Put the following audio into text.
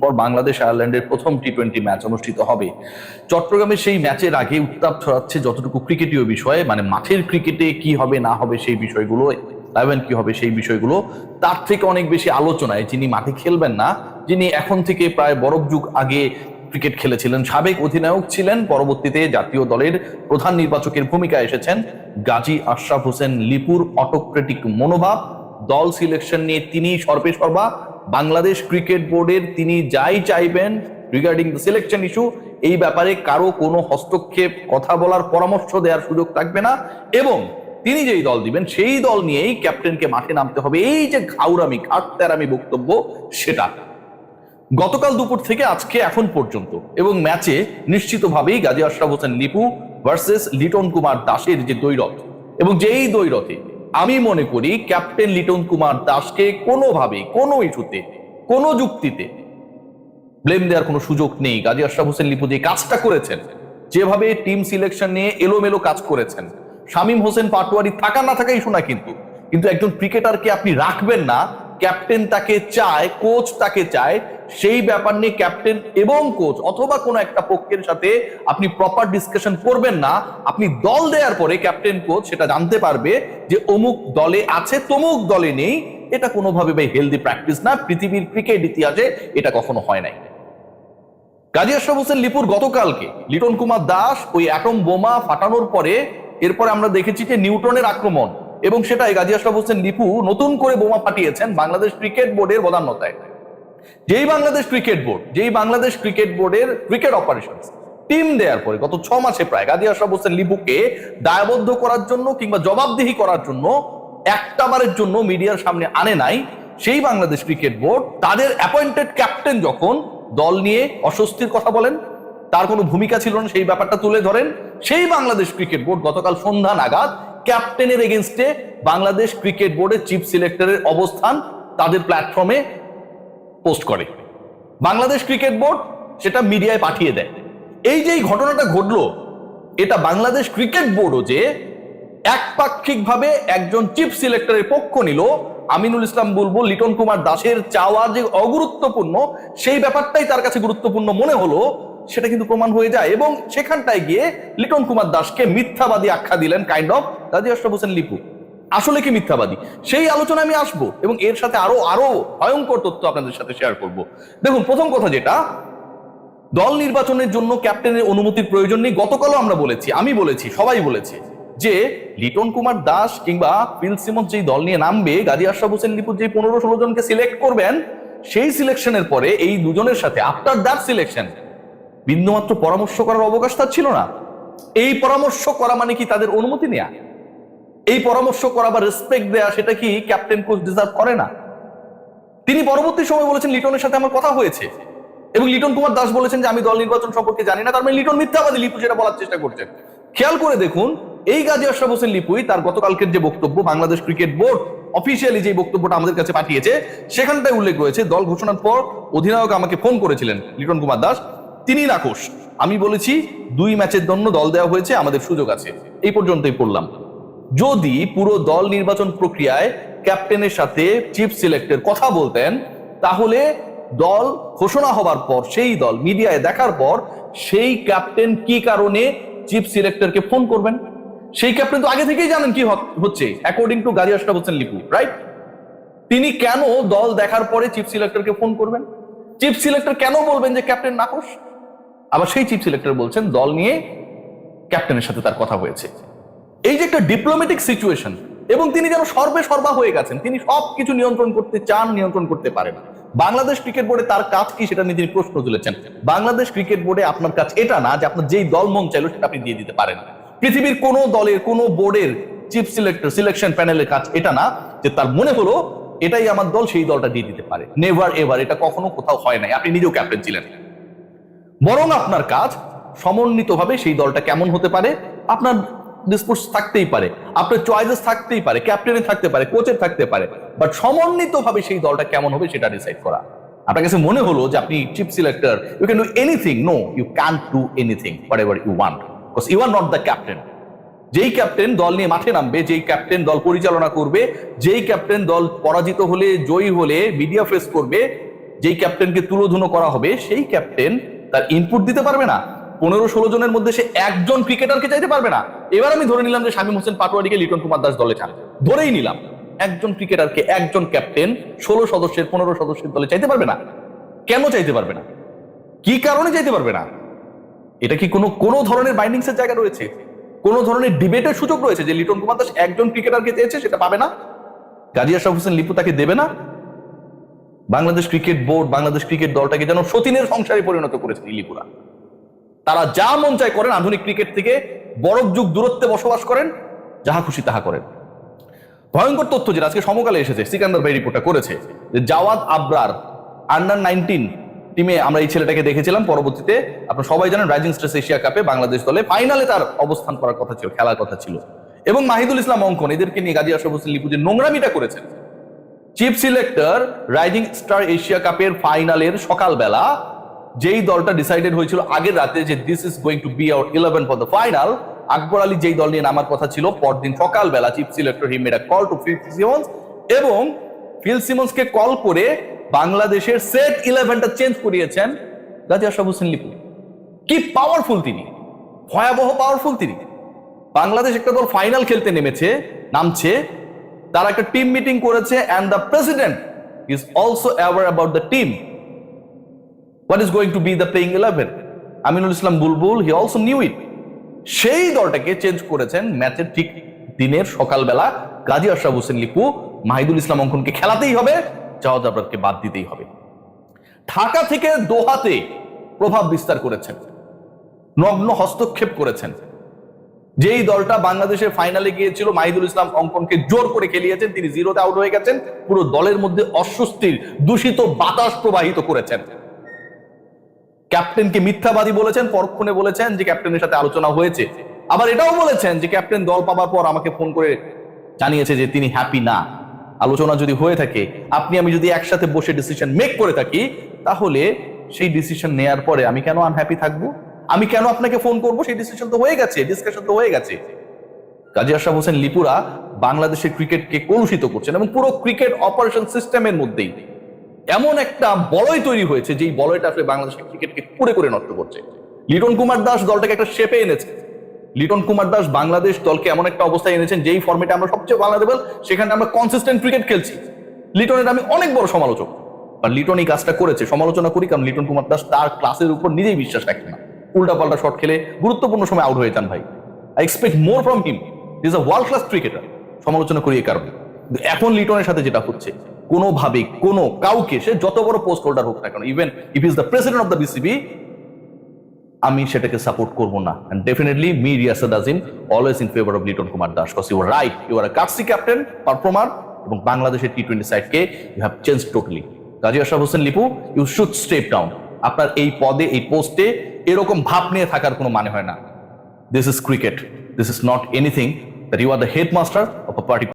পর বাংলাদেশ আয়ারল্যান্ডের প্রথম টি টোয়েন্টি ম্যাচ অনুষ্ঠিত হবে। চট্টগ্রামে সেই ম্যাচের আগে উত্তাপ ছড়াচ্ছে যতটুকু ক্রিকেটীয় বিষয়ে মানে মাঠের ক্রিকেটে কি হবে, না হবে সেই বিষয়গুলো ইলেভেন কি হবে সেই বিষয়গুলো, তার থেকে অনেক বেশি আলোচনায় যিনি মাঠে খেলবেন না, যিনি এখন থেকে প্রায় বরফ যুগ আগে ক্রিকেট খেলেছিলেন, সাবেক অধিনায়ক ছিলেন, পরবর্তীতে জাতীয় দলের প্রধান নির্বাচকের ভূমিকা এসেছেন গাজী আশরাফ হোসেন লিপুর অটোক্রেটিক মনোভাব, দল সিলেকশন নিয়ে তিনি সর্বে সর্বা বাংলাদেশ ক্রিকেট বোর্ডের তিনি যাই চাইবেন রিগার্ডিং দ্য সিলেকশন ইস্যু এই ব্যাপারে কারও কোনো হস্তক্ষেপ, কথা বলার পরামর্শ দেওয়ার সুযোগ থাকবে না এবং তিনি যেই দল দিবেন, সেই দল নিয়েই ক্যাপ্টেনকে মাঠে নামতে হবে। এই যে ঘাউরামি ঘাটতেরামি বক্তব্য, সেটা গতকাল দুপুর থেকে আজকে এখন পর্যন্ত এবং ম্যাচে নিশ্চিতভাবেই গাজী আশরাফ হোসেন লিপু ভার্সেস লিটন কুমার দাসের যে দৈরথ এবং যেই দৈরথে আমি মনে করি ক্যাপ্টেন লিটন কুমার দাসকে কোনোভাবে কোনো ইস্যুতে, কোনো যুক্তিতে ব্লেম দেওয়ার কোনো সুযোগ নেই। গাজী আশরাফ হোসেন লিপু যে কাজটা করেছেন, যেভাবে টিম সিলেকশন নিয়ে এলোমেলো কাজ করেছেন, শামীম হোসেন পাটোয়ারি থাকা না থাকা ইস্যু না কিন্তু কিন্তু একজন ক্রিকেটারকে আপনি রাখবেন না ক্যাপ্টেন তাকে চায় কোচ তাকে চায় সেই ব্যাপার নিয়ে ক্যাপ্টেন এবং কোচ অথবা কোনো একটা পক্ষের সাথে আপনি প্রপার ডিসকাশন করবেন না। আপনি দল দেওয়ার পরে ক্যাপ্টেন কোচ সেটা জানতে পারবে যে অমুক দলে আছে, তমুক দলে নেই। এটা কোনোভাবে ভাই হেলদি প্র্যাকটিস না। পৃথিবীর ক্রিকেট ইতিহাসে এটা কখনো হয় নাই। গাজী আশরাফ হোসেন লিপুর গতকালকে লিটন কুমার দাস ওই অ্যাটম বোমা ফাটানোর পরে এরপরে আমরা দেখেছি যে নিউটনের আক্রমণ এবং সেটাই গাজী আশরাফ হোসেন লিপু নতুন করে বোমা ফাটিয়েছেন বাংলাদেশ ক্রিকেট বোর্ডের বদান্যতায় যেই বাংলাদেশ ক্রিকেট বোর্ড, যেই বাংলাদেশ ক্রিকেট বোর্ডের ক্রিকেট অপারেশন টিম দেওয়ার পরে গত ছ মাসে প্রায় গাজী আশরাফ হোসেন লিপুকে দায়বদ্ধ করার জন্য কিংবা জবাবদিহি করার জন্য একটা বারের জন্য মিডিয়ার সামনে আনে নাই, সেই বাংলাদেশ ক্রিকেট বোর্ড, তাদের অ্যাপয়েন্টেড ক্যাপ্টেন যখন দল নিয়ে অস্বস্তির কথা বলেন, তার কোনো ভূমিকা ছিল না, সেই ব্যাপারটা তুলে ধরেন, সেই বাংলাদেশ ক্রিকেট বোর্ড গতকাল সন্ধ্যা নাগাদ ক্যাপ্টেনের এগেনস্টে বাংলাদেশ ক্রিকেট বোর্ডের চিফ সিলেক্টরের অবস্থান তাদের প্ল্যাটফর্মে পোস্ট করে। বাংলাদেশ ক্রিকেট বোর্ড সেটা মিডিয়ায় পাঠিয়ে দেয়। এই যে ঘটনাটা ঘটলো, এটা বাংলাদেশ ক্রিকেট বোর্ডও যে একপাক্ষিকভাবে একজন চিফ সিলেক্টরের পক্ষ নিল, আমিনুল ইসলাম বুলবুল, লিটন কুমার দাসের চাওয়া যে অগুরুত্বপূর্ণ, সেই ব্যাপারটাই তার কাছে গুরুত্বপূর্ণ মনে হলো, সেটা কিন্তু প্রমাণ হয়ে যায় এবং সেখানটায় গিয়ে লিটন কুমার দাসকে মিথ্যাবাদী আখ্যা দিলেন কাইন্ড অফ গাজী আশরাফ হোসেন লিপু। আসলে কি মিথ্যাবাদী? সেই আলোচনা আমি আসব এবং এর সাথে আরও আরও ভয়ঙ্কর তথ্য আপনাদের সাথে শেয়ার করব। দেখুন, প্রথম কথা যেটা, দল নির্বাচনের জন্য ক্যাপ্টেনের অনুমতির প্রয়োজন নেই, গতকালও আমরা বলেছি, আমি বলেছি, সবাই বলেছে যে লিটন কুমার দাস কিংবা ফিল সিমন যেই দল নিয়ে নামবে, গাজী আশরাফ হোসেন লিপুর যে পনেরো ষোলো জনকে সিলেক্ট করবেন, সেই সিলেকশনের পরে এই দুজনের সাথে আফটার দ্যাট সিলেকশন বিন্দুমাত্র পরামর্শ করার অবকাশ তার ছিল না। এই পরামর্শ করা মানে কি তাদের অনুমতি নেয়া? এই পরামর্শ করা বা রেসপেক্ট দেয়া সেটা কি ক্যাপ্টেন কোচ ডিজার্ভ করে না? তিনি পরবর্তী সময় বলেছেন লিটনের সাথে আমার কথা হয়েছে। এবং লিটন কুমার দাস বলেছেন যে আমি দল নির্বাচন সম্পর্কে জানি না, তার মানে লিটন মিথ্যাবাদী লিপু সেটা বলার চেষ্টা করছেন। খেয়াল করে দেখুন, এই গাজী আশরাফ হোসেন লিপুই তার গতকালকের যে বক্তব্য, বাংলাদেশ ক্রিকেট বোর্ড অফিসিয়ালি যে বক্তব্যটা আমাদের কাছে পাঠিয়েছে, সেখানটায় উল্লেখ রয়েছে, দল ঘোষণার পর অধিনায়ক আমাকে ফোন করেছিলেন লিটন কুমার দাস, তিনি নাকোশ আমি বলেছি, দুই ম্যাচের জন্য দল দেওয়া হয়েছে, আমাদের সুযোগ আছে। এই পর্যন্তই পড়লাম। যদি পুরো দল নির্বাচন প্রক্রিয়ায় ক্যাপ্টেনের সাথে চিফ সিলেক্টের কথা বলতেন, তাহলে দল ঘোষণা হবার পর, সেই দল মিডিয়ায় দেখার পর, সেই ক্যাপ্টেন কি কারণে চিফ সিলেক্টরকে ফোন করবেন? সেই ক্যাপ্টেন তো আগে থেকেই জানেন কি হচ্ছে according to Gazi Ashraf Hossain Lipu right তিনি কেন দল দেখার পরে চিফ সিলেক্টরকে ফোন করবেন? চিফ সিলেক্টর কেন বলবেন যে ক্যাপ্টেন নাকশ আবার সেই চিফ সিলেক্টর বলছেন, দল নিয়ে ক্যাপ্টেনের সাথে তার কথা হয়েছে। এই যে একটা ডিপ্লোম্যাটিক সিচুয়েশন এবং তিনি যেন সর্বে সর্বা হয়ে গেছেন, তিনি সবকিছু নিয়ন্ত্রণ করতে চান, নিয়ন্ত্রণ করতে পারেন বাংলাদেশ ক্রিকেট বোর্ডে তার কাজ কি সেটা নিয়ে তিনি প্রশ্ন তুলেছেন। বাংলাদেশ ক্রিকেট বোর্ডে আপনার কাজ এটা না যে আপনার যেই দল মন চাইলো সেটা আপনি দিয়ে দিতে পারেন। পৃথিবীর কোনো দলের, কোনো বোর্ডের চিফ সিলেক্টর সিলেকশন প্যানেলের কাজ এটা না যে তার মনে হলো এটাই আমার দল, সেই দলটা দিয়ে দিতে পারে। নেভার এভার এটা কখনো কোথাও হয় নাই। আপনি নিজেও ক্যাপ্টেন ছিলেন। বরং আপনার কাজ সমন্বিতভাবে সেই দলটা কেমন হতে পারে? আপনার ডিসপোর্স থাকতেই পারে। আপনার চয়েসেস থাকতেই পারে ক্যাপ্টেনের থাকতে পারে কোচের থাকতে পারে। বাট সমন্বিতভাবে সেই দলটা কেমন হবে সেটা ডিসাইড করা। আপনার কাছে মনে হলো যে আপনি chief selector you can do anything no you can do anything whatever you want because you are not the captain যেই ক্যাপ্টেন দল নিয়ে মাঠে নামবে, যেই ক্যাপ্টেন দল পরিচালনা করবে, যেই ক্যাপ্টেন দল পরাজিত হলে, জয়ী হলে মিডিয়া ফেস করবে, যেই ক্যাপ্টেনকে তুলোধুনো করা হবে, সেই ক্যাপ্টেন তার ইনপুট দিতে পারবে না। পনেরো ষোলো জনের মধ্যে সে একজন ক্রিকেটারকে চাইতে পারবে না। এবার আমি ধরে নিলাম যে শামীম হোসেন পাটোয়ারিকে লিটন কুমার দাস দলে চান। ধরেই নিলাম, একজন ক্রিকেটারকে একজন ক্যাপ্টেন ষোলো সদস্যের, পনেরো সদস্যের দলে চাইতে পারবে না। কেন চাইতে পারবে না? কি কারণে চাইতে পারবে না? এটা কি কোনো কোনো ধরনের বাইন্ডিংসের জায়গা রয়েছে? কোনো ধরনের ডিবেটের সুযোগ রয়েছে যে লিটন কুমার দাস একজন ক্রিকেটারকে চেয়েছে সেটা পাবে না? গাজী আশরাফ হোসেন লিপু তাকে দেবে না? Bangladesh cricket board, Bangladesh cricket দলটাকে যেন সতীনের সংসারে পরিণত করেছে লিপুরা। তারা যা মন চায় করেন, আধুনিক ক্রিকেট থেকে বরফ যুগ দূরত্বে বসবাস করেন, যাহা খুশি তাহা করেন। ভয়ঙ্কর তথ্য যেটা আজকে সমকালে এসেছে, সিকান্দার ভাই রিপোর্টটা করেছে, যে জাওয়াদ আবরার আন্ডার নাইনটিন টিমে আমরা এই ছেলেটাকে দেখেছিলাম, পরবর্তীতে আপনারা সবাই জানেন রাইজিং স্টার্স এশিয়া কাপে বাংলাদেশ দলে ফাইনালে তার অবস্থান করার কথা ছিল, খেলার কথা ছিল। এবং মাহিদুল ইসলাম অঙ্কন, এদেরকে নিয়ে গাজী আশরাফ লিপু যে নোংরামিটা করেছেন chief selector rising star Asia কাপের ফাইনালের সকালবেলা যেই দলটা ডিসাইডেড হয়েছিল আগের রাতে যে this is going to be our eleven for the final Akbar Ali যেই দল নিয়ে নামার কথা ছিল, পরদিন সকালবেলা chief selector he made call to Phil Simmons এবং ফিল সিমন্সকে কল করে বাংলাদেশের সেট ইলেভেনটা চেঞ্জ করিয়েছেন গাজী আশরাফ হোসেন লিপু কি পাওয়ারফুল তিনি, ভয়াবহ পাওয়ারফুল তিনি। বাংলাদেশ একটা দল ফাইনাল খেলতে নেমেছে, নামছে, তারা একটা টিম মিটিং করেছে and the president is also aware about the team what is going to be the playing eleven Aminul Islam Bulbul he also knew it সেই দলটাকে চেঞ্জ করেছেন ম্যাচের ঠিক দিনের সকালবেলা গাজী আশরাফ হোসেন লিপু, মাহিদুল ইসলাম অঙ্কনকে খেলাতেই হবে, জাওয়াদ আবরারকে বাদ দিতেই হবে। ঢাকা থেকে দোহাতে প্রভাব বিস্তার করেছেন। নগ্ন হস্তক্ষেপ করেছেন। যেই দলটা বাংলাদেশের ফাইনালে গিয়েছিল, মাহিদুল ইসলাম অঙ্কনকে জোর করে খেলিয়েছেন, তিনি জিরোতে আউট হয়ে গেছেন, পুরো দলের মধ্যে অস্বস্তির, দূষিত বাতাস প্রবাহিত করেছেন। ক্যাপ্টেনকে মিথ্যাবাদী বলেছেন, পরক্ষণে বলেছেন যে ক্যাপ্টেনের সাথে আলোচনা হয়েছে। আবার এটাও বলেছেন যে ক্যাপ্টেন দল পাবার পর আমাকে ফোন করে জানিয়েছে যে তিনি হ্যাপি না। আলোচনা যদি হয়ে থাকে, আপনি আমি যদি একসাথে বসে ডিসিশন মেক করে থাকি, তাহলে সেই ডিসিশন নেয়ার পরে আমি কেন আনহ্যাপি থাকব? আমি কেন আপনাকে ফোন করব? সেই ডিসিশন তো হয়ে গেছে ডিসকাশন তো হয়ে গেছে। কাজী আশরাফ হোসেন লিপুরা বাংলাদেশের ক্রিকেটকে কলুষিত করছেন এবং পুরো ক্রিকেট অপারেশন সিস্টেমের মধ্যেই। এমন একটা বলয় তৈরি হয়েছে, যেই বলয়টা আসলে বাংলাদেশের ক্রিকেটকে পুরে করে নষ্ট করছে। লিটন কুমার দাস দলটাকে একটা শেপে এনেছে। লিটন কুমার দাস বাংলাদেশ দলকে এমন একটা অবস্থায় এনেছেন, যেই ফর্মেটে আমরা সবচেয়ে ভালোবেল সেখানে আমরা কনসিস্টেন্ট ক্রিকেট খেলছি। লিটনের আমি অনেক বড় সমালোচক আর লিটন এই কাজটা করেছে। সমালোচনা করি কারণ লিটন কুমার দাস তার ক্লাসের উপর নিজেই বিশ্বাস রাখে না। উল্টা পাল্টা শট খেলে গুরুত্বপূর্ণ সময় আউট হয়ে যান ভাই। I expect more from him is a world class cricketer সমালোচনা করি এই কারণে। এখন লিটনের সাথে যেটা হচ্ছে কোনোভাবে কোনো কাউকে, সে যত বড় পোস্ট হোল্ডার হোক না কেন even if is the president of the BCB আমি সেটাকে সাপোর্ট করব না। And definitely me Riasad Azim always in favour of Liton Kumar Das cause you right you are gutsy captain performer এবং বাংলাদেশের T twenty সাইডকে you have change totally Gazi Ashraf Hossain Lipu you should step down আপনার এই পদে, এই পোস্টে এরকম ভাব নিয়ে থাকার কোনো মানে হয় না। This is cricket this is not anything that you are the headmaster of a party